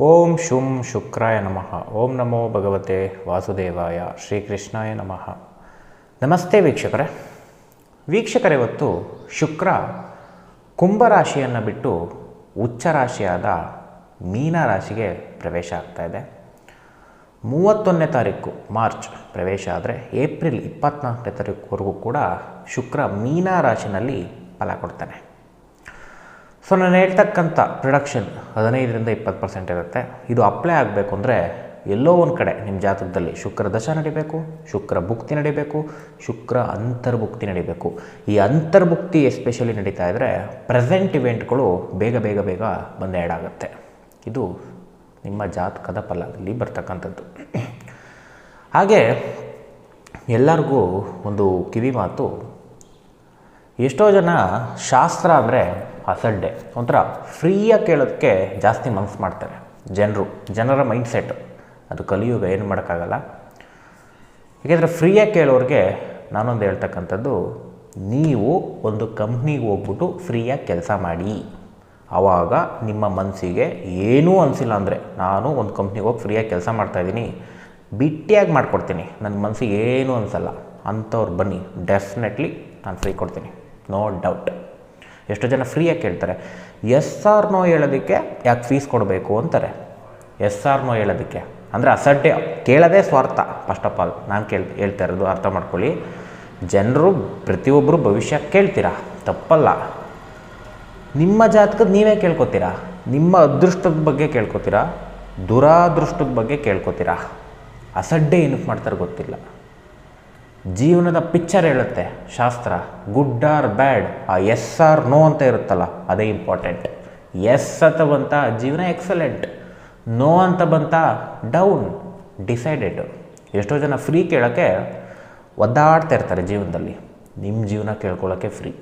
ಓಂ ಶುಂ ಶುಕ್ರಾಯ ನಮಃ. ಓಂ ನಮೋ ಭಗವತೆ ವಾಸುದೇವಾಯ ಶ್ರೀಕೃಷ್ಣಾಯ ನಮಃ. ನಮಸ್ತೆ ವೀಕ್ಷಕರೇ. ವೀಕ್ಷಕರೇ, ಇವತ್ತು ಶುಕ್ರ ಕುಂಭರಾಶಿಯನ್ನು ಬಿಟ್ಟು ಉಚ್ಚ ರಾಶಿಯಾದ ಮೀನ ರಾಶಿಗೆ ಪ್ರವೇಶ ಆಗ್ತಾ ಇದೆ. ಮೂವತ್ತೊಂದನೇ ತಾರೀಕು ಮಾರ್ಚ್ ಪ್ರವೇಶ ಆದರೆ ಏಪ್ರಿಲ್ ಇಪ್ಪತ್ನಾಲ್ಕನೇ ತಾರೀಕುವರೆಗೂ ಕೂಡ ಶುಕ್ರ ಮೀನ ರಾಶಿನಲ್ಲಿ ಫಲ ಕೊಡ್ತಾನೆ. ಸೊ ನಾನು ಹೇಳ್ತಕ್ಕಂಥ ಪ್ರೊಡಕ್ಷನ್ ಹದಿನೈದರಿಂದ ಇಪ್ಪತ್ತು ಪರ್ಸೆಂಟ್ ಇರುತ್ತೆ. ಇದು ಅಪ್ಲೈ ಆಗಬೇಕು ಅಂದರೆ ಎಲ್ಲೋ ಒಂದು ಕಡೆ ನಿಮ್ಮ ಜಾತಕದಲ್ಲಿ ಶುಕ್ರ ದಶ ನಡಿಬೇಕು, ಶುಕ್ರ ಭುಕ್ತಿ ನಡಿಬೇಕು, ಶುಕ್ರ ಅಂತರ್ಭುಕ್ತಿ ನಡಿಬೇಕು. ಈ ಅಂತರ್ಭುಕ್ತಿ ಎಸ್ಪೆಷಲಿ ನಡೀತಾ ಇದ್ದರೆ ಪ್ರೆಸೆಂಟ್ ಇವೆಂಟ್ಗಳು ಬೇಗ ಬೇಗ ಬೇಗ ಬಂದು ಆ್ಯಡ್ ಆಗುತ್ತೆ. ಇದು ನಿಮ್ಮ ಜಾತಕದ ಫಲದಲ್ಲಿ ಬರ್ತಕ್ಕಂಥದ್ದು. ಹಾಗೆ ಎಲ್ಲರಿಗೂ ಒಂದು ಕಿವಿ ಮಾತು ಎಷ್ಟೋ ಜನ ಶಾಸ್ತ್ರ ಅಂದರೆ ಅಸಡ್ಡೆ. ಒಂಥರ ಫ್ರೀಯಾಗಿ ಕೇಳೋದಕ್ಕೆ ಜಾಸ್ತಿ ಮನಸ್ಸು ಮಾಡ್ತಾರೆ ಜನರು, ಜನರ ಮೈಂಡ್ಸೆಟ್ ಅದು ಕಲಿಯುಗ, ಏನು ಮಾಡೋಕ್ಕಾಗಲ್ಲ. ಏಕೆಂದರೆ ಫ್ರೀಯಾಗಿ ಕೇಳೋರಿಗೆ ನಾನೊಂದು ಹೇಳ್ತಕ್ಕಂಥದ್ದು, ನೀವು ಒಂದು ಕಂಪ್ನಿಗೆ ಹೋಗ್ಬಿಟ್ಟು ಫ್ರೀಯಾಗಿ ಕೆಲಸ ಮಾಡಿ. ಆವಾಗ ನಿಮ್ಮ ಮನಸ್ಸಿಗೆ ಏನೂ ಅನಿಸಿಲ್ಲ ಅಂದರೆ, ನಾನು ಒಂದು ಕಂಪ್ನಿಗೆ ಹೋಗಿ ಫ್ರೀಯಾಗಿ ಕೆಲಸ ಮಾಡ್ತಾಯಿದ್ದೀನಿ ಬಿಟ್ಟಿಯಾಗಿ ಮಾಡಿಕೊಡ್ತೀನಿ. ನನ್ನ ಮನಸ್ಸಿಗೆ ಏನೂ ಅನಿಸಲ್ಲ. ಅಂಥವ್ರು ಬನ್ನಿ ಡೆಫಿನೆಟ್ಲಿ ನಾನು ಫ್ರೀ ಕೊಡ್ತೀನಿ. No doubt. ಎಷ್ಟೋ ಜನ ಫ್ರೀಯಾಗಿ ಕೇಳ್ತಾರೆ, ಎಸ್ ಆರ್ ನೋ ಹೇಳೋದಕ್ಕೆ ಯಾಕೆ ಫೀಸ್ ಕೊಡಬೇಕು? ಅಂತಾರೆ. ಎಸ್ ಆರ್ ನೋ ಹೇಳೋದಕ್ಕೆ. ಅಂದರೆ ಅಸಡ್ಡೆ, ಕೇಳೋದೇ ಸ್ವಾರ್ಥ ಫಸ್ಟ್ ಆಫ್ ಆಲ್ ನಾನು ಕೇಳ್, ಹೇಳ್ತಾ ಇರೋದು ಅರ್ಥ ಮಾಡ್ಕೊಳ್ಳಿ. ಜನರು ಪ್ರತಿಯೊಬ್ಬರು ಭವಿಷ್ಯ ಕೇಳ್ತೀರಾ? ತಪ್ಪಲ್ಲ. ನಿಮ್ಮ ಜಾತಕದ ನೀವೇ ಕೇಳ್ಕೊತೀರಾ? ನಿಮ್ಮ ಅದೃಷ್ಟದ ಬಗ್ಗೆ ಕೇಳ್ಕೊತೀರಾ? ದುರಾದೃಷ್ಟದ ಬಗ್ಗೆ ಕೇಳ್ಕೊತೀರಾ? ಅಸಡ್ಡೆ ಏನಕ್ಕೆ ಮಾಡ್ತಾರೆ ಗೊತ್ತಿಲ್ಲ. ಜೀವನದ ಪಿಕ್ಚರ್ ಹೇಳುತ್ತೆ. ಶಾಸ್ತ್ರ ಗುಡ್ ಆರ್ ಬ್ಯಾಡ್ ಆ ಎಸ್ ಆರ್ ನೋ ಅಂತ ಇರುತ್ತಲ್ಲ, ಅದೇ ಇಂಪಾರ್ಟೆಂಟ್ ಎಸ್ ಅಂತ ಬಂತ ಜೀವನ ಎಕ್ಸಲೆಂಟ್ ನೋ ಅಂತ ಬಂತ ಡೌನ್ ಡಿಸೈಡೆಡ್ ಎಷ್ಟೋ ಜನ ಫ್ರೀ ಕೇಳೋಕ್ಕೆ ಒದ್ದಾಡ್ತಾ ಇರ್ತಾರೆ ಜೀವನದಲ್ಲಿ. ನಿಮ್ಮ ಜೀವನ ಕೇಳ್ಕೊಳ್ಳೋಕ್ಕೆ ಫ್ರೀ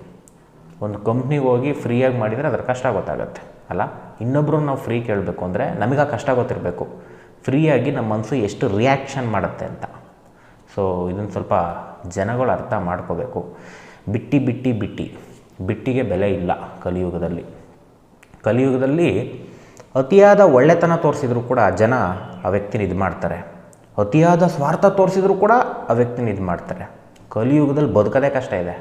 ಒಂದು ಕಂಪ್ನಿಗೆ ಹೋಗಿ ಫ್ರೀಯಾಗಿ ಮಾಡಿದರೆ ಅದರ ಕಷ್ಟ ಗೊತ್ತಾಗುತ್ತೆ, ಅಲ್ಲ? ಇನ್ನೊಬ್ಬರು ನಾವು ಫ್ರೀ ಕೇಳಬೇಕು ಅಂದರೆ ನಮಗೆ ಆ ಕಷ್ಟ ಗೊತ್ತಿರಬೇಕು. ಫ್ರೀಯಾಗಿ ನಮ್ಮ ಮನಸ್ಸು ಎಷ್ಟು ರಿಯಾಕ್ಷನ್ ಮಾಡುತ್ತೆ ಅಂತ. ಸೊ ಇದನ್ನು ಸ್ವಲ್ಪ ಜನಗಳು ಅರ್ಥ ಮಾಡ್ಕೋಬೇಕು. ಬಿಟ್ಟಿ ಬಿಟ್ಟಿ ಬಿಟ್ಟಿ. ಬಿಟ್ಟಿಗೆ ಬೆಲೆ ಇಲ್ಲ ಕಲಿಯುಗದಲ್ಲಿ. ಕಲಿಯುಗದಲ್ಲಿ ಅತಿಯಾದ ಒಳ್ಳೆತನ ತೋರಿಸಿದ್ರು ಕೂಡ ಜನ ಆ ವ್ಯಕ್ತಿನ ಇದು ಮಾಡ್ತಾರೆ. ಅತಿಯಾದ ಸ್ವಾರ್ಥ ತೋರಿಸಿದ್ರು ಕೂಡ ಆ ವ್ಯಕ್ತಿನ ಇದು ಮಾಡ್ತಾರೆ. ಕಲಿಯುಗದಲ್ಲಿ ಬದುಕೋದೇ ಕಷ್ಟ ಇದೆ.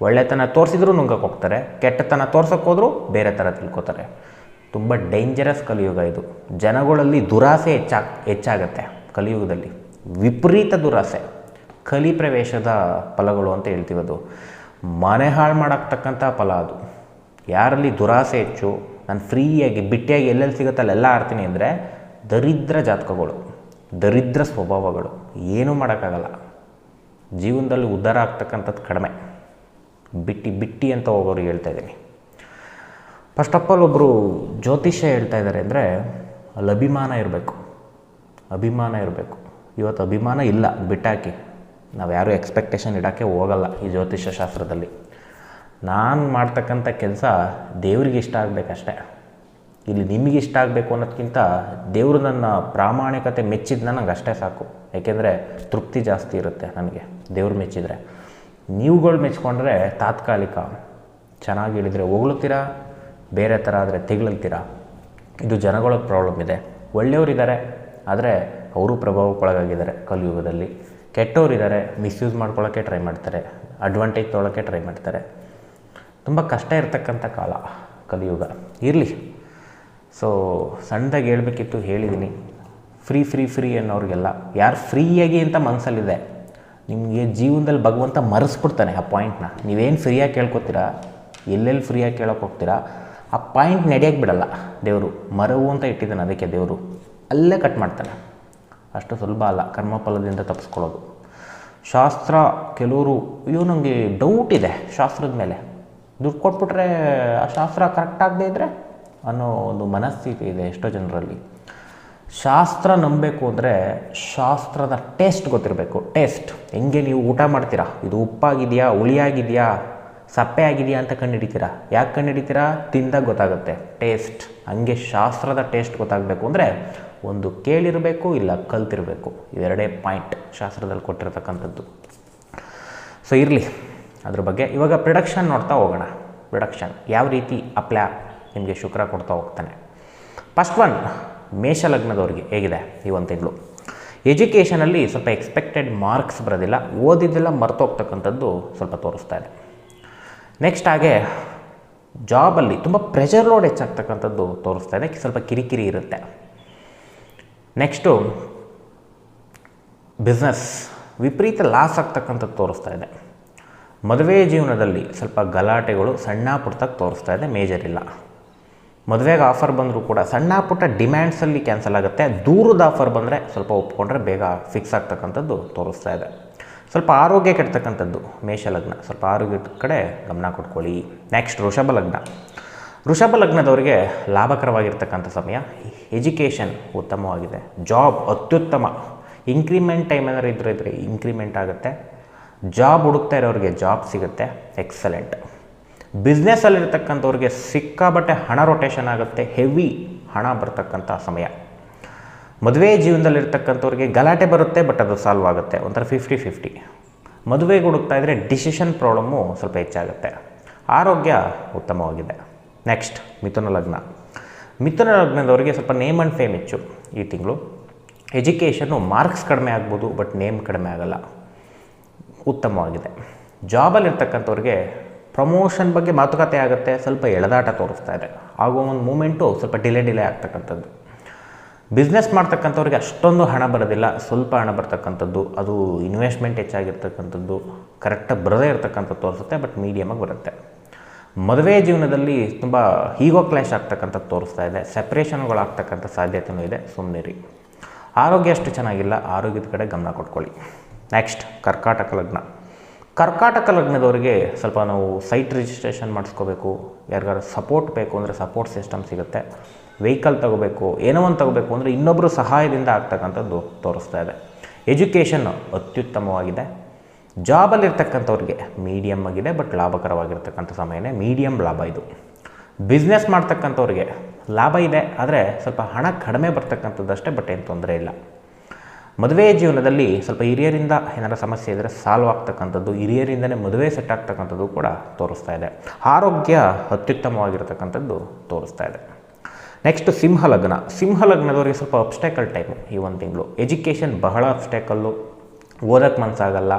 ಒಳ್ಳೆತನ ತೋರಿಸಿದ್ರು ನುಂಗಕ್ಕೆ ಹೋಗ್ತಾರೆ. ಕೆಟ್ಟತನ ತೋರ್ಸಕ್ಕೆ ಹೋದರೂ ಬೇರೆ ಥರ ತಿಳ್ಕೊತಾರೆ. ತುಂಬ ಡೇಂಜರಸ್ ಕಲಿಯುಗ ಇದು. ಜನಗಳಲ್ಲಿ ದುರಾಸೆ ಹೆಚ್ಚಾಗ ಹೆಚ್ಚಾಗತ್ತೆ ಕಲಿಯುಗದಲ್ಲಿ. ವಿಪರೀತ ದುರಾಸೆ. ಕಲಿ ಪ್ರವೇಶದ ಫಲಗಳು ಅಂತ ಹೇಳ್ತೀವಿ ಅದು ಮನೆ ಹಾಳು ಮಾಡಾಕ್ತಕ್ಕಂಥ ಫಲ ಅದು. ಯಾರಲ್ಲಿ ದುರಾಸೆ ಹೆಚ್ಚು, ನಾನು ಫ್ರೀಯಾಗಿ, ಬಿಟ್ಟಿಯಾಗಿ ಎಲ್ಲೆಲ್ಲಿ ಸಿಗುತ್ತೆ ಅಲ್ಲೆಲ್ಲ ಆಡ್ತೀನಿ ಅಂದರೆ ದರಿದ್ರ ಜಾತಕಗಳು, ದರಿದ್ರ ಸ್ವಭಾವಗಳು. ಏನೂ ಮಾಡೋಕ್ಕಾಗಲ್ಲ. ಜೀವನದಲ್ಲಿ ಉದ್ಧಾರ ಆಗ್ತಕ್ಕಂಥದ್ದು ಕಡಿಮೆ. ಬಿಟ್ಟಿ ಬಿಟ್ಟಿ ಅಂತ ಹೋಗೋರು ಹೇಳ್ತಾ ಇದ್ದೀನಿ. ಫಸ್ಟ್ ಆಫ್ ಆಲ್ ಒಬ್ಬರು ಜ್ಯೋತಿಷ್ಯ ಹೇಳ್ತಾ ಇದ್ದಾರೆ ಅಂದರೆ ಅಲ್ಲಿ ಅಭಿಮಾನ ಇರಬೇಕು. ಅಭಿಮಾನ ಇರಬೇಕು. ಇವತ್ತು ಅಭಿಮಾನ ಇಲ್ಲ, ಬಿಟ್ಟಾಕಿ. ನಾವು ಯಾರೂ ಎಕ್ಸ್ಪೆಕ್ಟೇಷನ್ ಇಡೋಕ್ಕೆ ಹೋಗಲ್ಲ ಈ ಜ್ಯೋತಿಷ್ಯ ಶಾಸ್ತ್ರದಲ್ಲಿ ನಾನು ಮಾಡ್ತಕ್ಕಂಥ ಕೆಲಸ ದೇವ್ರಿಗೆ ಇಷ್ಟ ಆಗಬೇಕಷ್ಟೆ. ಇಲ್ಲಿ ನಿಮಗೆ ಇಷ್ಟ ಆಗಬೇಕು ಅನ್ನೋದಕ್ಕಿಂತ ದೇವರು ನನ್ನ ಪ್ರಾಮಾಣಿಕತೆ ಮೆಚ್ಚಿದ್ನ ನಂಗೆ ಅಷ್ಟೇ ಸಾಕು. ಏಕೆಂದರೆ ತೃಪ್ತಿ ಜಾಸ್ತಿ ಇರುತ್ತೆ ನನಗೆ ದೇವ್ರು ಮೆಚ್ಚಿದರೆ. ನೀವುಗಳು ಮೆಚ್ಕೊಂಡ್ರೆ ತಾತ್ಕಾಲಿಕ. ಚೆನ್ನಾಗಿ ಹೇಳಿದರೆ ಹೊಗಳುತ್ತೀರಾ ಬೇರೆ ಥರ ಆದರೆ ತೆಗಳುತ್ತೀರಾ ಇದು ಜನಗಳ ಪ್ರಾಬ್ಲಮ್ ಇದೆ. ಒಳ್ಳೆಯವರಿದ್ದಾರೆ, ಆದರೆ ಅವರು ಪ್ರಭಾವಕ್ಕೊಳಗಾಗಿದ್ದಾರೆ ಕಲಿಯುಗದಲ್ಲಿ. ಕೆಟ್ಟವರಿದ್ದಾರೆ ಮಿಸ್ಯೂಸ್ ಮಾಡ್ಕೊಳ್ಳೋಕ್ಕೆ ಟ್ರೈ ಮಾಡ್ತಾರೆ ಅಡ್ವಾಂಟೇಜ್ ತೊಗೊಳಕ್ಕೆ ಟ್ರೈ ಮಾಡ್ತಾರೆ. ತುಂಬ ಕಷ್ಟ ಇರತಕ್ಕಂಥ ಕಾಲ ಕಲಿಯುಗ. ಇರಲಿ. ಸೊ ಸಣ್ಣದಾಗಿ ಹೇಳಬೇಕಿತ್ತು ಹೇಳಿದ್ದೀನಿ ಫ್ರೀ ಫ್ರೀ ಫ್ರೀ ಅನ್ನೋರಿಗೆಲ್ಲ, ಯಾರು ಫ್ರೀಯಾಗಿ ಅಂತ ಮನಸ್ಸಲ್ಲಿದೆ ನಿಮಗೆ ಜೀವನದಲ್ಲಿ ಭಗವಂತ ಮರೆಸ್ಬಿಡ್ತಾನೆ ಆ ಪಾಯಿಂಟ್ನ ನೀವೇನು ಫ್ರೀಯಾಗಿ ಕೇಳ್ಕೊತೀರಾ? ಎಲ್ಲೆಲ್ಲಿ ಫ್ರೀಯಾಗಿ ಕೇಳೋಕೆ ಹೋಗ್ತೀರಾ? ಆ ಪಾಯಿಂಟ್ ನಡೆಯೋಕ್ಕೆ ಬಿಡಲ್ಲ ದೇವರು. ಮರವು ಅಂತ ಇಟ್ಟಿದ್ದಾನೆ ಅದಕ್ಕೆ ದೇವರು. ಅಲ್ಲೇ ಕಟ್ ಮಾಡ್ತಾನೆ. ಅಷ್ಟು ಸುಲಭ ಅಲ್ಲ. ಕರ್ಮಫಲದಿಂದ ತಪ್ಪಿಸ್ಕೊಳ್ಳೋದು ಶಾಸ್ತ್ರ ಕೆಲವರು, ಅಯ್ಯೋ ನನಗೆ ಡೌಟ್ ಇದೆ ಶಾಸ್ತ್ರದ ಮೇಲೆ. ದುಡ್ಡು ಕೊಟ್ಬಿಟ್ರೆ ಆ ಶಾಸ್ತ್ರ ಕರೆಕ್ಟ್ ಆಗದೆ ಇದ್ದರೆ ಅನ್ನೋ ಒಂದು ಮನಸ್ಥಿತಿ ಇದೆ ಎಷ್ಟೋ ಜನರಲ್ಲಿ. ಶಾಸ್ತ್ರ ನಂಬಬೇಕು ಅಂದರೆ ಶಾಸ್ತ್ರದ ಟೇಸ್ಟ್ ಗೊತ್ತಿರಬೇಕು. ಟೇಸ್ಟ್ ಹೆಂಗೆ ನೀವು ಊಟ ಮಾಡ್ತೀರಾ? ಇದು ಉಪ್ಪಾಗಿದೆಯಾ? ಹುಳಿಯಾಗಿದೆಯಾ? ಸಪ್ಪೆ ಆಗಿದೆಯಾ ಅಂತ ಕಂಡುಹಿಡಿತೀರಾ? ಯಾಕೆ ಕಂಡುಹಿಡಿತೀರಾ? ತಿಂದಾಗ ಗೊತ್ತಾಗುತ್ತೆ. ಟೇಸ್ಟ್ ಹಂಗೆ ಶಾಸ್ತ್ರದ ಟೇಸ್ಟ್ ಗೊತ್ತಾಗಬೇಕು ಅಂದರೆ ಒಂದು ಕೇಳಿರಬೇಕು ಇಲ್ಲ ಕಲ್ತಿರಬೇಕು. ಇವೆರಡೇ ಪಾಯಿಂಟ್ ಶಾಸ್ತ್ರದಲ್ಲಿ ಕೊಟ್ಟಿರ್ತಕ್ಕಂಥದ್ದು. ಸೊ ಇರಲಿ. ಅದ್ರ ಬಗ್ಗೆ ಇವಾಗ ಪ್ರೊಡಕ್ಷನ್ ನೋಡ್ತಾ ಹೋಗೋಣ. ಪ್ರೊಡಕ್ಷನ್ ಯಾವ ರೀತಿ ಅಪ್ಲೈ ನಿಮಗೆ ಶುಕ್ರ ಕೊಡ್ತಾ ಹೋಗ್ತಾನೆ. ಫಸ್ಟ್ ಒನ್ ಮೇಷ ಲಗ್ನದವ್ರಿಗೆ ಹೇಗಿದೆ ಈ ಒಂದು ತಿಂಗಳು? ಎಜುಕೇಷನಲ್ಲಿ ಸ್ವಲ್ಪ ಎಕ್ಸ್ಪೆಕ್ಟೆಡ್ ಮಾರ್ಕ್ಸ್ ಬರೋದಿಲ್ಲ. ಓದಿದ್ದೆಲ್ಲ ಮರ್ತೋಗ್ತಕ್ಕಂಥದ್ದು ಸ್ವಲ್ಪ ತೋರಿಸ್ತಾ ಇದೆ. ನೆಕ್ಸ್ಟ್ ಹಾಗೆ ಜಾಬಲ್ಲಿ ತುಂಬ ಪ್ರೆಷರ್ ಲೋಡ್ ಹೆಚ್ಚಾಗ್ತಕ್ಕಂಥದ್ದು ತೋರಿಸ್ತಾ ಇದೆ. ಸ್ವಲ್ಪ ಕಿರಿಕಿರಿ ಇರುತ್ತೆ. ನೆಕ್ಸ್ಟು ಬಿಸ್ನೆಸ್ ವಿಪರೀತ ಲಾಸ್ ಆಗ್ತಕ್ಕಂಥದ್ದು ತೋರಿಸ್ತಾ ಇದೆ. ಮದುವೆ ಜೀವನದಲ್ಲಿ ಸ್ವಲ್ಪ ಗಲಾಟೆಗಳು ಸಣ್ಣ ಪುಟ್ಟಕ್ಕೆ ತೋರಿಸ್ತಾ ಇದೆ ಮೇಜರ್ ಇಲ್ಲ. ಮದುವೆಗೆ ಆಫರ್ ಬಂದರೂ ಕೂಡ ಸಣ್ಣ ಪುಟ್ಟ ಡಿಮ್ಯಾಂಡ್ಸಲ್ಲಿ ಕ್ಯಾನ್ಸಲ್ ಆಗುತ್ತೆ. ದೂರದ ಆಫರ್ ಬಂದರೆ ಸ್ವಲ್ಪ ಒಪ್ಕೊಂಡ್ರೆ ಬೇಗ ಫಿಕ್ಸ್ ಆಗ್ತಕ್ಕಂಥದ್ದು ತೋರಿಸ್ತಾ ಇದೆ. ಸ್ವಲ್ಪ ಆರೋಗ್ಯ ಕೆಡ್ತಕ್ಕಂಥದ್ದು, ಮೇಷ ಲಗ್ನ. ಸ್ವಲ್ಪ ಆರೋಗ್ಯದ ಕಡೆ ಗಮನ ಕೊಟ್ಕೊಳ್ಳಿ. ನೆಕ್ಸ್ಟ್ ವೃಷಭ ಲಗ್ನ. ವೃಷಭ ಲಗ್ನದವರಿಗೆ ಲಾಭಕರವಾಗಿರ್ತಕ್ಕಂಥ ಸಮಯ. ಎಜುಕೇಷನ್ ಉತ್ತಮವಾಗಿದೆ. ಜಾಬ್ ಅತ್ಯುತ್ತಮ. ಇನ್ಕ್ರಿಮೆಂಟ್ ಟೈಮ್ ಏನಾದ್ರು ಇದ್ರೆ ಇದ್ರೆ ಇನ್ಕ್ರಿಮೆಂಟ್ ಆಗುತ್ತೆ. ಜಾಬ್ ಹುಡುಕ್ತಾ ಇರೋರಿಗೆ ಜಾಬ್ ಸಿಗುತ್ತೆ. ಎಕ್ಸಲೆಂಟ್ ಬಿಸ್ನೆಸ್ಸಲ್ಲಿರ್ತಕ್ಕಂಥವ್ರಿಗೆ ಸಿಕ್ಕಾಬಟ್ಟೆ ಹಣ ರೊಟೇಷನ್ ಆಗುತ್ತೆ. ಹೆವಿ ಹಣ ಬರ್ತಕ್ಕಂಥ ಸಮಯ. ಮದುವೆ ಜೀವನದಲ್ಲಿರ್ತಕ್ಕಂಥವ್ರಿಗೆ ಗಲಾಟೆ ಬರುತ್ತೆ ಬಟ್ ಅದು ಸಾಲ್ವ್ ಆಗುತ್ತೆ. ಒಂಥರ ಫಿಫ್ಟಿ ಫಿಫ್ಟಿ ಮದುವೆಗೆ ಹುಡುಕ್ತಾ ಇದ್ದರೆ ಡಿಸಿಷನ್ ಪ್ರಾಬ್ಲಮ್ಮು ಸ್ವಲ್ಪ ಹೆಚ್ಚಾಗುತ್ತೆ. ಆರೋಗ್ಯ ಉತ್ತಮವಾಗಿದೆ. ನೆಕ್ಸ್ಟ್ ಮಿಥುನ ಲಗ್ನ. ಮಿಥುನ ಲಗ್ನದವರಿಗೆ ಸ್ವಲ್ಪ ನೇಮ್ ಆ್ಯಂಡ್ ಫೇಮ್ ಹೆಚ್ಚು ಈ ತಿಂಗಳು. ಎಜುಕೇಷನ್ನು ಮಾರ್ಕ್ಸ್ ಕಡಿಮೆ ಆಗ್ಬೋದು ಬಟ್ ನೇಮ್ ಕಡಿಮೆ ಆಗಲ್ಲ. ಉತ್ತಮವಾಗಿದೆ. ಜಾಬಲ್ಲಿರ್ತಕ್ಕಂಥವ್ರಿಗೆ ಪ್ರಮೋಷನ್ ಬಗ್ಗೆ ಮಾತುಕತೆ ಆಗುತ್ತೆ, ಸ್ವಲ್ಪ ಎಳೆದಾಟ ತೋರಿಸ್ತಾ ಇದೆ. ಆಗುವ ಒಂದು ಮೂಮೆಂಟು ಸ್ವಲ್ಪ ಡಿಲೇ ಡಿಲೇ ಆಗ್ತಕ್ಕಂಥದ್ದು. ಬಿಸ್ನೆಸ್ ಮಾಡ್ತಕ್ಕಂಥವ್ರಿಗೆ ಅಷ್ಟೊಂದು ಹಣ ಬರೋದಿಲ್ಲ, ಸ್ವಲ್ಪ ಹಣ ಬರ್ತಕ್ಕಂಥದ್ದು. ಅದು ಇನ್ವೆಸ್ಟ್ಮೆಂಟ್ ಹೆಚ್ಚಾಗಿರ್ತಕ್ಕಂಥದ್ದು. ಕರೆಕ್ಟಾಗಿ ಬರದೇ ಇರ್ತಕ್ಕಂಥದ್ದು ತೋರಿಸುತ್ತೆ ಬಟ್ ಮೀಡಿಯಮಾಗಿ ಬರುತ್ತೆ. ಮದುವೆ ಜೀವನದಲ್ಲಿ ತುಂಬ ಹೀಗೋ ಕ್ಲಾಶ್ ಆಗ್ತಕ್ಕಂಥದ್ದು ತೋರಿಸ್ತಾ ಇದೆ ಸೆಪ್ರೇಷನ್ಗಳು ಆಗ್ತಕ್ಕಂಥ ಸಾಧ್ಯತೆಯೂ ಇದೆ ಸುಮ್ಮನಿರಿ ಆರೋಗ್ಯ ಅಷ್ಟು ಚೆನ್ನಾಗಿಲ್ಲ, ಆರೋಗ್ಯದ ಕಡೆ ಗಮನ ಕೊಟ್ಕೊಳ್ಳಿ. ನೆಕ್ಸ್ಟ್ ಕರ್ಕಾಟಕ ಲಗ್ನ. ಕರ್ಕಾಟಕ ಲಗ್ನದವರಿಗೆ ಸ್ವಲ್ಪ ನಾವು ಸೈಟ್ ರಿಜಿಸ್ಟ್ರೇಷನ್ ಮಾಡಿಸ್ಕೋಬೇಕು ಯಾರಿಗಾರು ಸಪೋರ್ಟ್ ಬೇಕು ಅಂದರೆ ಸಪೋರ್ಟ್ ಸಿಸ್ಟಮ್ ಸಿಗುತ್ತೆ. ವೆಹಿಕಲ್ ತಗೋಬೇಕು, ಏನೋ ಒಂದು ತಗೋಬೇಕು ಅಂದರೆ ಇನ್ನೊಬ್ಬರು ಸಹಾಯದಿಂದ ಆಗ್ತಕ್ಕಂಥದ್ದು ತೋರಿಸ್ತಾ ಇದೆ. ಎಜುಕೇಷನ್ ಅತ್ಯುತ್ತಮವಾಗಿದೆ. ಜಾಬಲ್ಲಿರ್ತಕ್ಕಂಥವ್ರಿಗೆ ಮೀಡಿಯಮ್ ಆಗಿದೆ, ಬಟ್ ಲಾಭಕರವಾಗಿರ್ತಕ್ಕಂಥ ಸಮಯನೇ ಮೀಡಿಯಮ್ ಲಾಭ ಇದು. ಬಿಸ್ನೆಸ್ ಮಾಡ್ತಕ್ಕಂಥವ್ರಿಗೆ ಲಾಭ ಇದೆ, ಆದರೆ ಸ್ವಲ್ಪ ಹಣ ಕಡಿಮೆ ಬರ್ತಕ್ಕಂಥದ್ದಷ್ಟೇ, ಬಟ್ ಏನು ತೊಂದರೆ ಇಲ್ಲ. ಮದುವೆ ಜೀವನದಲ್ಲಿ ಸ್ವಲ್ಪ ಹಿರಿಯರಿಂದ ಏನಾರ ಸಮಸ್ಯೆ ಇದ್ದರೆ ಸಾಲ್ವ್ ಆಗ್ತಕ್ಕಂಥದ್ದು, ಹಿರಿಯರಿಂದನೇ ಮದುವೆ ಸೆಟ್ ಆಗ್ತಕ್ಕಂಥದ್ದು ಕೂಡ ತೋರಿಸ್ತಾ ಇದೆ. ಆರೋಗ್ಯ ಅತ್ಯುತ್ತಮವಾಗಿರ್ತಕ್ಕಂಥದ್ದು ತೋರಿಸ್ತಾ ಇದೆ. ನೆಕ್ಸ್ಟ್ ಸಿಂಹ ಲಗ್ನ. ಸಿಂಹ ಲಗ್ನದವರಿಗೆ ಸ್ವಲ್ಪ ಅಪ್ಸ್ಟೇಕಲ್ ಟೈಮು ಈ ಒಂದು ತಿಂಗಳು. ಎಜುಕೇಷನ್ ಬಹಳ ಅಬ್ಸ್ಟೇಕಲ್ಲು ಓದೋಕ್ಕೆ ಮನಸ್ಸಾಗಲ್ಲ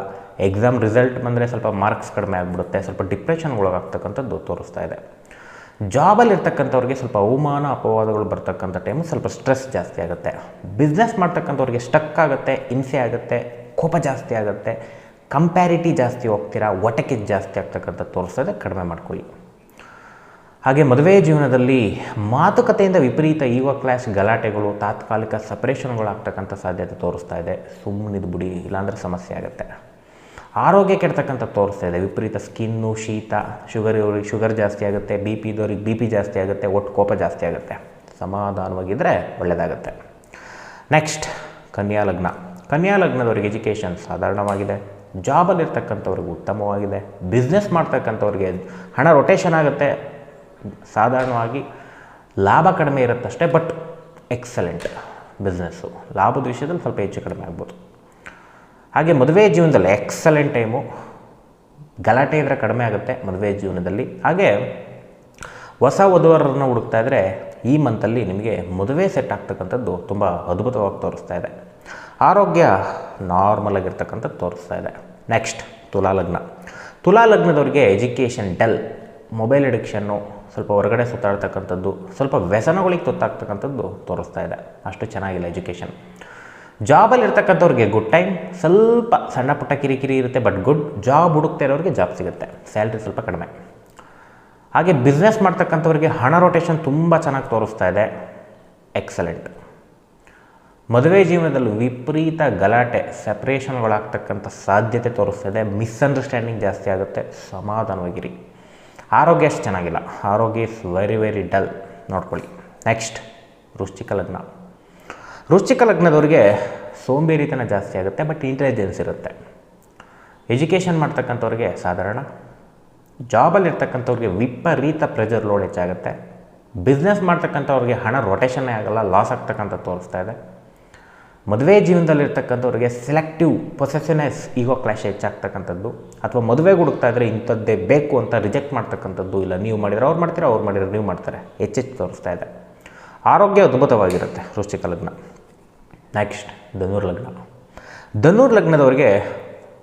ಎಕ್ಸಾಮ್ ರಿಸಲ್ಟ್ ಬಂದರೆ ಸ್ವಲ್ಪ ಮಾರ್ಕ್ಸ್ ಕಡಿಮೆ ಆಗಿಬಿಡುತ್ತೆ, ಸ್ವಲ್ಪ ಡಿಪ್ರೆಷನ್ಗೆ ಒಳಗಾಗ್ತಕ್ಕಂಥದ್ದು ತೋರಿಸ್ತಾ ಇದೆ. ಜಾಬಲ್ಲಿ ಇರ್ತಕ್ಕಂಥವ್ರಿಗೆ ಸ್ವಲ್ಪ ಅವಮಾನ, ಅಪವಾದಗಳು ಬರ್ತಕ್ಕಂಥ ಟೈಮು ಸ್ವಲ್ಪ ಸ್ಟ್ರೆಸ್ ಜಾಸ್ತಿ ಆಗುತ್ತೆ. ಬಿಸ್ನೆಸ್ ಮಾಡ್ತಕ್ಕಂಥವ್ರಿಗೆ ಸ್ಟಕ್ ಆಗುತ್ತೆ, ಹಿಂಸೆ ಆಗುತ್ತೆ, ಕೋಪ ಜಾಸ್ತಿ ಆಗುತ್ತೆ. ಕಂಪ್ಯಾರಿಟಿ ಜಾಸ್ತಿ ಹೋಗ್ತೀರಾ, ಒಟಕೆ ಜಾಸ್ತಿ ಆಗ್ತಕ್ಕಂಥ ತೋರಿಸ್ತದೆ ಕಡಿಮೆ ಮಾಡ್ಕೊಳ್ಳಿ. ಹಾಗೆ ಮದುವೆ ಜೀವನದಲ್ಲಿ ಮಾತುಕತೆಯಿಂದ ವಿಪರೀತ ಯುವ ಕ್ಲಾಸ್ ಗಲಾಟೆಗಳು, ತಾತ್ಕಾಲಿಕ ಸಪ್ರೇಷನ್ಗಳು ಆಗ್ತಕ್ಕಂಥ ಸಾಧ್ಯತೆ ತೋರಿಸ್ತಾ ಇದೆ. ಸುಮ್ಮನಿದ್ಬಿಡಿ ಇಲ್ಲಾಂದರೆ ಸಮಸ್ಯೆ ಆಗುತ್ತೆ. ಆರೋಗ್ಯ ಕೆಡ್ತಕ್ಕಂಥ ತೋರಿಸ್ತಾ ಇದೆ. ವಿಪರೀತ ಸ್ಕಿನ್ನು, ಶೀತ, ಶುಗರ್ ಇವ್ರಿಗೆ ಶುಗರ್ ಜಾಸ್ತಿ ಆಗುತ್ತೆ ಬಿ ಪಿ ಇದ್ದವ್ರಿಗೆ ಬಿ ಪಿ ಜಾಸ್ತಿ ಆಗುತ್ತೆ, ಒಟ್ಟು ಕೋಪ ಜಾಸ್ತಿ ಆಗುತ್ತೆ. ಸಮಾಧಾನವಾಗಿದ್ದರೆ ಒಳ್ಳೆಯದಾಗುತ್ತೆ ನೆಕ್ಸ್ಟ್ ಕನ್ಯಾ ಲಗ್ನ. ಕನ್ಯಾ ಲಗ್ನದವ್ರಿಗೆ ಎಜುಕೇಷನ್ ಸಾಧಾರಣವಾಗಿದೆ. ಜಾಬಲ್ಲಿರ್ತಕ್ಕಂಥವ್ರಿಗೆ ಉತ್ತಮವಾಗಿದೆ. ಬಿಸ್ನೆಸ್ ಮಾಡ್ತಕ್ಕಂಥವ್ರಿಗೆ ಹಣ ರೊಟೇಷನ್ ಆಗುತ್ತೆ. ಸಾಧಾರಣವಾಗಿ ಲಾಭ ಕಡಿಮೆ ಇರುತ್ತಷ್ಟೇ ಬಟ್ ಎಕ್ಸಲೆಂಟ್ ಬಿಸ್ನೆಸ್ಸು ಲಾಭದ ವಿಷಯದಲ್ಲಿ ಸ್ವಲ್ಪ ಹೆಚ್ಚು ಕಡಿಮೆ ಆಗ್ಬೋದು. ಹಾಗೆ ಮದುವೆ ಜೀವನದಲ್ಲಿ ಎಕ್ಸಲೆಂಟ್ ಟೈಮು, ಗಲಾಟೆ ಇದ್ದರೆ ಕಡಿಮೆ ಆಗುತ್ತೆ ಮದುವೆ ಜೀವನದಲ್ಲಿ. ಹಾಗೆ ಹೊಸ ವಧುವರನ್ನು ಹುಡುಕ್ತಾ ಇದ್ದರೆ ಈ ಮಂತಲ್ಲಿ ನಿಮಗೆ ಮದುವೆ ಸೆಟ್ ಆಗ್ತಕ್ಕಂಥದ್ದು ತುಂಬ ಅದ್ಭುತವಾಗಿ ತೋರಿಸ್ತಾ ಇದೆ. ಆರೋಗ್ಯ ನಾರ್ಮಲ್ ಆಗಿರ್ತಕ್ಕಂಥದ್ದು ತೋರಿಸ್ತಾ ಇದೆ. ನೆಕ್ಸ್ಟ್ ತುಲಾ ಲಗ್ನ. ತುಲಾ ಲಗ್ನದವ್ರಿಗೆ ಎಜುಕೇಷನ್ ಡೆಲ್ ಮೊಬೈಲ್ ಅಡಿಕ್ಷನ್ನು ಸ್ವಲ್ಪ ಹೊರಗಡೆ ಸುತ್ತಾಡ್ತಕ್ಕಂಥದ್ದು, ಸ್ವಲ್ಪ ವ್ಯಸನಗಳಿಗೆ ತುತ್ತಾಗ್ತಕ್ಕಂಥದ್ದು ತೋರಿಸ್ತಾ ಇದೆ. ಅಷ್ಟು ಚೆನ್ನಾಗಿಲ್ಲ ಎಜುಕೇಷನ್ ಜಾಬಲ್ಲಿ ಇರ್ತಕ್ಕಂಥವ್ರಿಗೆ ಗುಡ್ ಟೈಮ್ ಸ್ವಲ್ಪ ಸಣ್ಣ ಪುಟ್ಟ ಕಿರಿಕಿರಿ ಇರುತ್ತೆ ಬಟ್ ಗುಡ್ ಜಾಬ್ ಹುಡುಕ್ತಾ ಇರೋರಿಗೆ ಜಾಬ್ ಸಿಗುತ್ತೆ. ಸ್ಯಾಲ್ರಿ ಸ್ವಲ್ಪ ಕಡಿಮೆ. ಹಾಗೆ ಬಿಸ್ನೆಸ್ ಮಾಡ್ತಕ್ಕಂಥವ್ರಿಗೆ ಹಣ ರೊಟೇಷನ್ ತುಂಬ ಚೆನ್ನಾಗಿ ತೋರಿಸ್ತಾ ಇದೆ. ಎಕ್ಸಲೆಂಟ್ ಮದುವೆ ಜೀವನದಲ್ಲಿ ವಿಪರೀತ ಗಲಾಟೆ ಸೆಪ್ರೇಷನ್ಗಳಾಗ್ತಕ್ಕಂಥ ಸಾಧ್ಯತೆ ತೋರಿಸ್ತಾ ಇದೆ. ಮಿಸ್ಅಂಡರ್ಸ್ಟ್ಯಾಂಡಿಂಗ್ ಜಾಸ್ತಿ ಆಗುತ್ತೆ. ಸಮಾಧಾನವಾಗಿರಿ. ಆರೋಗ್ಯ ಅಷ್ಟು ಚೆನ್ನಾಗಿಲ್ಲ. ಆರೋಗ್ಯ ಇಸ್ ವೆರಿ ವೆರಿ ಡಲ್ ನೋಡ್ಕೊಳ್ಳಿ. ನೆಕ್ಸ್ಟ್ ವೃಶ್ಚಿಕ ಲಗ್ನ. ವೃಶ್ಚಿಕ ಲಗ್ನದವ್ರಿಗೆ ಸೋಂಬೇರಿತನ ಜಾಸ್ತಿ ಆಗುತ್ತೆ ಬಟ್ ಇಂಟೆಲಿಜೆನ್ಸ್ ಇರುತ್ತೆ. ಎಜುಕೇಷನ್ ಮಾಡ್ತಕ್ಕಂಥವ್ರಿಗೆ ಸಾಧಾರಣ. ಜಾಬಲ್ಲಿರ್ತಕ್ಕಂಥವ್ರಿಗೆ ವಿಪರೀತ ಪ್ರೆಜರ್ ಲೋಡ್ ಹೆಚ್ಚಾಗುತ್ತೆ. ಬಿಸ್ನೆಸ್ ಮಾಡ್ತಕ್ಕಂಥವ್ರಿಗೆ ಹಣ ರೊಟೇಷನ್ನೇ ಆಗಲ್ಲ ಲಾಸ್ ಆಗ್ತಕ್ಕಂಥ ತೋರಿಸ್ತಾ ಇದೆ. ಮದುವೆ ಜೀವನದಲ್ಲಿರ್ತಕ್ಕಂಥವ್ರಿಗೆ ಸೆಲೆಕ್ಟಿವ್ ಪೊಸೆಸಿನೆಸ್ ಈಗೋ ಕ್ಲಾಶ್ ಹೆಚ್ಚಾಗ್ತಕ್ಕಂಥದ್ದು. ಅಥವಾ ಮದುವೆಗೆ ಹುಡುಕ್ತಾ ಇದ್ದರೆ ಇಂಥದ್ದೇ ಬೇಕು ಅಂತ ರಿಜೆಕ್ಟ್ ಮಾಡ್ತಕ್ಕಂಥದ್ದು ಇಲ್ಲ. ನೀವು ಮಾಡಿದರೆ ಅವ್ರು ಮಾಡ್ತೀರ, ಅವ್ರು ಮಾಡಿದರೆ ನೀವು ಮಾಡ್ತಾರೆ. ಹೆಚ್ಚೆಚ್ಚು ತೋರಿಸ್ತಾ ಇದೆ. ಆರೋಗ್ಯ ಅದ್ಭುತವಾಗಿರುತ್ತೆ ವೃಶ್ಚಿಕ ಲಗ್ನ. ನೆಕ್ಸ್ಟ್ ಧನುರ್ ಲಗ್ನ. ಧನುರ್ ಲಗ್ನದವ್ರಿಗೆ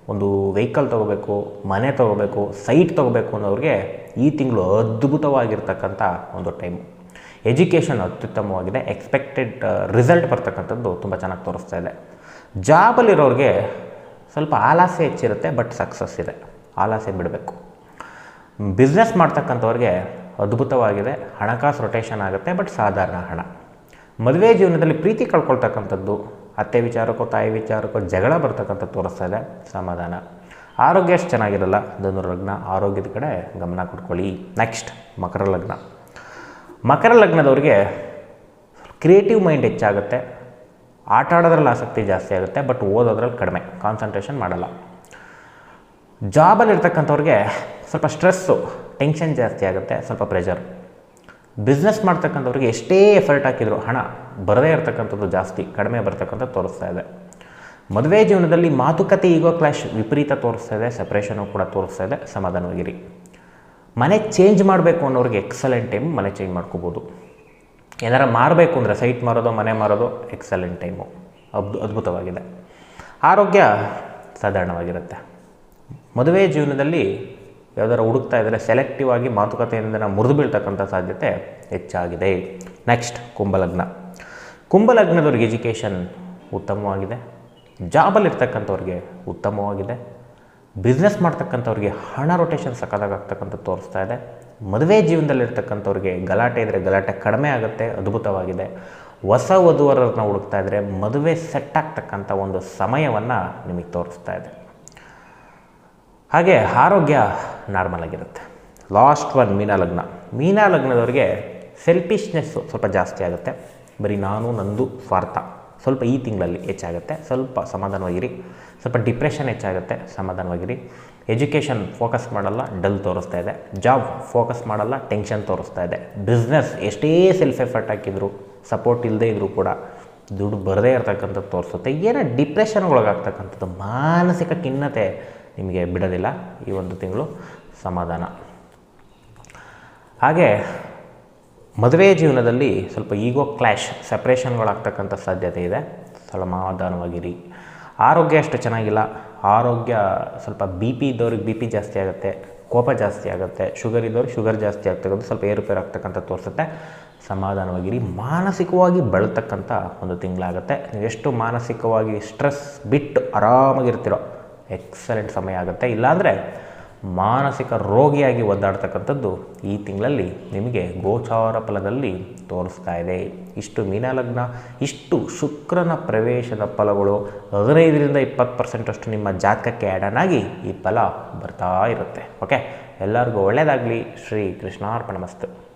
ಒಂದು ವೆಹಿಕಲ್ ತೊಗೋಬೇಕು, ಮನೆ ತೊಗೋಬೇಕು ಸೈಟ್ ತೊಗೋಬೇಕು ಅನ್ನೋರಿಗೆ ಈ ತಿಂಗಳು ಅದ್ಭುತವಾಗಿರ್ತಕ್ಕಂಥ ಒಂದು ಟೈಮು ಎಜುಕೇಷನ್ ಅತ್ಯುತ್ತಮವಾಗಿದೆ ಎಕ್ಸ್ಪೆಕ್ಟೆಡ್ ರಿಸಲ್ಟ್ ಬರ್ತಕ್ಕಂಥದ್ದು ತುಂಬ ಚೆನ್ನಾಗಿ ತೋರಿಸ್ತಾ ಇದೆ. ಜಾಬಲ್ಲಿರೋರಿಗೆ ಸ್ವಲ್ಪ ಆಲಾಸೆ ಹೆಚ್ಚಿರುತ್ತೆ ಬಟ್ ಸಕ್ಸಸ್ ಇದೆ. ಆಲಾಸೆ ಬಿಡಬೇಕು. ಬಿಸ್ನೆಸ್ ಮಾಡ್ತಕ್ಕಂಥವ್ರಿಗೆ ಅದ್ಭುತವಾಗಿದೆ. ಹಣಕಾಸು ರೊಟೇಷನ್ ಆಗುತ್ತೆ ಬಟ್ ಸಾಧಾರಣ ಹಣ. ಮದುವೆ ಜೀವನದಲ್ಲಿ ಪ್ರೀತಿ ಕಳ್ಕೊಳ್ತಕ್ಕಂಥದ್ದು, ಅತ್ತೆ ವಿಚಾರಕ್ಕೋ, ತಾಯಿ ವಿಚಾರಕ್ಕೋ ಜಗಳ ಬರ್ತಕ್ಕಂಥದ್ದು ತೋರಿಸ್ತಾ ಸಮಾಧಾನ. ಆರೋಗ್ಯ ಅಷ್ಟು ಚೆನ್ನಾಗಿರಲ್ಲ ಧನುರ್ ಲಗ್ನ ಆರೋಗ್ಯದ ಕಡೆ ಗಮನ ಕೊಟ್ಕೊಳ್ಳಿ. ನೆಕ್ಸ್ಟ್ ಮಕರ ಲಗ್ನ. ಮಕರ ಲಗ್ನದವ್ರಿಗೆ ಕ್ರಿಯೇಟಿವ್ ಮೈಂಡ್ ಹೆಚ್ಚಾಗುತ್ತೆ. ಆಟ ಆಡೋದ್ರಲ್ಲಿ ಆಸಕ್ತಿ ಜಾಸ್ತಿ ಆಗುತ್ತೆ ಬಟ್ ಓದೋದ್ರಲ್ಲಿ ಕಡಿಮೆ ಕಾನ್ಸಂಟ್ರೇಷನ್ ಮಾಡಲ್ಲ. ಜಾಬಲ್ಲಿ ಇರ್ತಕ್ಕಂಥವ್ರಿಗೆ ಸ್ವಲ್ಪ ಸ್ಟ್ರೆಸ್ಸು ಟೆನ್ಷನ್ ಜಾಸ್ತಿ ಆಗುತ್ತೆ, ಸ್ವಲ್ಪ ಪ್ರೆಷರ್ ಬಿಸ್ನೆಸ್ ಮಾಡ್ತಕ್ಕಂಥವ್ರಿಗೆ ಎಷ್ಟೇ ಎಫರ್ಟ್ ಹಾಕಿದ್ರು ಹಣ ಬರದೇ ಇರತಕ್ಕಂಥದ್ದು ಜಾಸ್ತಿ, ಕಡಿಮೆ ಬರ್ತಕ್ಕಂಥದ್ದು ತೋರಿಸ್ತಾ ಇದೆ. ಮದುವೆ ಜೀವನದಲ್ಲಿ ಮಾತುಕತೆ ಈಗೋ ಕ್ಲಾಶ್ ವಿಪರೀತ ತೋರಿಸ್ತಾ ಇದೆ ಸಪ್ರೇಷನು ಕೂಡ ತೋರಿಸ್ತಾ ಇದೆ, ಸಮಾಧಾನವಾಗಿರಿ. ಮನೆ ಚೇಂಜ್ ಮಾಡಬೇಕು ಅನ್ನೋರಿಗೆ ಎಕ್ಸಲೆಂಟ್ ಟೈಮ್ ಮನೆ ಚೇಂಜ್ ಮಾಡ್ಕೋಬೋದು. ಏನಾರ ಮಾರಬೇಕು ಅಂದರೆ ಸೈಟ್ ಮಾರೋದು, ಮನೆ ಮಾರೋದು ಎಕ್ಸಲೆಂಟ್ ಟೈಮು ಅದ್ ಅದ್ಭುತವಾಗಿದೆ. ಆರೋಗ್ಯ ಸಾಧಾರಣವಾಗಿರುತ್ತೆ. ಮದುವೆ ಜೀವನದಲ್ಲಿ ಯಾವ್ದಾರು ಹುಡುಕ್ತಾ ಇದ್ದರೆ ಸೆಲೆಕ್ಟಿವ್ ಆಗಿ ಮಾತುಕತೆಯಿಂದ ಮುರಿದು ಬೀಳ್ತಕ್ಕಂಥ ಸಾಧ್ಯತೆ ಹೆಚ್ಚಾಗಿದೆ. ನೆಕ್ಸ್ಟ್ ಕುಂಭಲಗ್ನ. ಕುಂಭಲಗ್ನದವ್ರಿಗೆ ಎಜುಕೇಷನ್ ಉತ್ತಮವಾಗಿದೆ. ಜಾಬಲ್ಲಿರ್ತಕ್ಕಂಥವ್ರಿಗೆ ಉತ್ತಮವಾಗಿದೆ. ಬಿಸ್ನೆಸ್ ಮಾಡ್ತಕ್ಕಂಥವ್ರಿಗೆ ಹಣ ರೊಟೇಷನ್ ಸಕ್ಕದಾಗ್ತಕ್ಕಂಥದ್ದು ತೋರಿಸ್ತಾ ಇದೆ. ಮದುವೆ ಜೀವನದಲ್ಲಿರ್ತಕ್ಕಂಥವ್ರಿಗೆ ಗಲಾಟೆ ಇದ್ದರೆ ಗಲಾಟೆ ಕಡಿಮೆ ಆಗುತ್ತೆ, ಅದ್ಭುತವಾಗಿದೆ. ಹೊಸ ವಧುವರರನ್ನ ಹುಡುಕ್ತಾ ಇದ್ದರೆ ಮದುವೆ ಸೆಟ್ ಆಗ್ತಕ್ಕಂಥ ಒಂದು ಸಮಯವನ್ನು ನಿಮಗೆ ತೋರಿಸ್ತಾ ಇದೆ. ಹಾಗೆ ಆರೋಗ್ಯ ನಾರ್ಮಲ್ ಆಗಿರುತ್ತೆ. ಲಾಸ್ಟ್ ಒನ್ ಮೀನಾ ಲಗ್ನ. ಮೀನಾ ಲಗ್ನದವ್ರಿಗೆ ಸೆಲ್ಫಿಶ್ನೆಸ್ಸು ಸ್ವಲ್ಪ ಜಾಸ್ತಿ ಆಗುತ್ತೆ. ಬರೀ ನಾನು, ನಂದು, ಸ್ವಾರ್ಥ. ಸ್ವಲ್ಪ ಈ ತಿಂಗಳಲ್ಲಿ ಹೆಚ್ಚಾಗುತ್ತೆ. ಸ್ವಲ್ಪ ಸಮಾಧಾನವಾಗಿರಿ. ಸ್ವಲ್ಪ ಡಿಪ್ರೆಷನ್ ಹೆಚ್ಚಾಗುತ್ತೆ. ಸಮಾಧಾನವಾಗಿರಿ. ಎಜುಕೇಷನ್ ಫೋಕಸ್ ಮಾಡಲ್ಲ ಡಲ್ ತೋರಿಸ್ತಾ ಇದೆ. ಜಾಬ್ ಫೋಕಸ್ ಮಾಡಲ್ಲ ಟೆನ್ಷನ್ ತೋರಿಸ್ತಾ ಇದೆ. ಬಿಸ್ನೆಸ್ ಎಷ್ಟೇ ಸೆಲ್ಫ್ ಎಫರ್ಟ್ ಹಾಕಿದ್ರು ಸಪೋರ್ಟ್ ಇಲ್ಲದೇ ಇದ್ದರೂ ಕೂಡ ದುಡ್ಡು ಬರದೇ ಇರತಕ್ಕಂಥದ್ದು ತೋರಿಸುತ್ತೆ. ಏನೇ ಡಿಪ್ರೆಷನ್ ಒಳಗಾಗ್ತಕ್ಕಂಥದ್ದು, ಮಾನಸಿಕ ಖಿನ್ನತೆ ನಿಮಗೆ ಬಿಡೋದಿಲ್ಲ ಈ ಒಂದು ತಿಂಗಳು ಸಮಾಧಾನ. ಹಾಗೆ ಮದುವೆ ಜೀವನದಲ್ಲಿ ಸ್ವಲ್ಪ ಈಗೋ ಕ್ಲ್ಯಾಶ್ ಸಪ್ರೇಷನ್ಗಳಾಗ್ತಕ್ಕಂಥ ಸಾಧ್ಯತೆ ಇದೆ. ಸಮಾಧಾನವಾಗಿರಿ ಆರೋಗ್ಯ ಅಷ್ಟು ಚೆನ್ನಾಗಿಲ್ಲ. ಆರೋಗ್ಯ ಸ್ವಲ್ಪ ಬಿ ಪಿ ಇದ್ದವ್ರಿಗೆ ಬಿ ಪಿ ಜಾಸ್ತಿ ಆಗುತ್ತೆ, ಕೋಪ ಜಾಸ್ತಿ ಆಗುತ್ತೆ, ಶುಗರ್ ಇದ್ದವ್ರಿಗೆ ಶುಗರ್ ಜಾಸ್ತಿ ಆಗ್ತಕ್ಕಂಥ, ಸ್ವಲ್ಪ ಏರುಪೇರು ಆಗ್ತಕ್ಕಂಥ ತೋರಿಸುತ್ತೆ. ಸಮಾಧಾನವಾಗಿರಿ. ಮಾನಸಿಕವಾಗಿ ಬಳತಕ್ಕಂಥ ಒಂದು ತಿಂಗಳಾಗುತ್ತೆ. ನೀವು ಎಷ್ಟು ಮಾನಸಿಕವಾಗಿ ಸ್ಟ್ರೆಸ್ ಬಿಟ್ಟು ಆರಾಮಾಗಿರ್ತೀರೋ ಎಕ್ಸಲೆಂಟ್ ಸಮಯ ಆಗುತ್ತೆ. ಇಲ್ಲಾಂದರೆ ಮಾನಸಿಕ ರೋಗಿಯಾಗಿ ಒದ್ದಾಡ್ತಕ್ಕಂಥದ್ದು ಈ ತಿಂಗಳಲ್ಲಿ ನಿಮಗೆ ಗೋಚಾರ ಫಲದಲ್ಲಿ ತೋರಿಸ್ತಾ ಇದೆ. ಇಷ್ಟು ಮೀನಲಗ್ನ, ಇಷ್ಟು ಶುಕ್ರನ ಪ್ರವೇಶದ ಫಲಗಳು ಹದಿನೈದರಿಂದ ಇಪ್ಪತ್ತು ಪರ್ಸೆಂಟಷ್ಟು ನಿಮ್ಮ ಜಾತಕಕ್ಕೆ ಆ್ಯಡನ್ ಆಗಿ ಈ ಫಲ ಬರ್ತಾ ಇರುತ್ತೆ. ಓಕೆ ಎಲ್ಲರಿಗೂ ಒಳ್ಳೆಯದಾಗಲಿ ಶ್ರೀ ಕೃಷ್ಣಾರ್ಪಣಮಸ್ತು